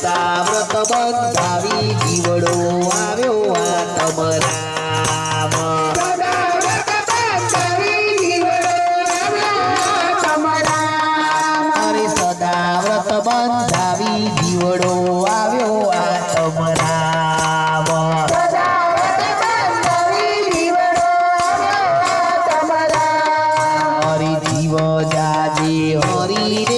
બધા વ્રત બંધાવી જીવડો આવ્યો આ તમરામ. સદા વ્રત બંધાવી જીવડો આવ્યો આ તમરામ. હરી જીવ જાજે હરી રે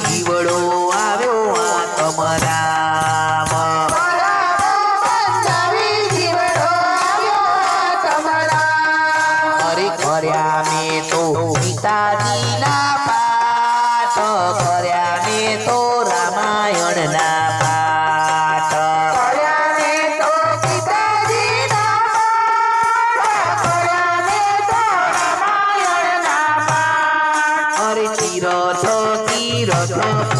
જીવડો આવ્યો આ તમારા Nossa.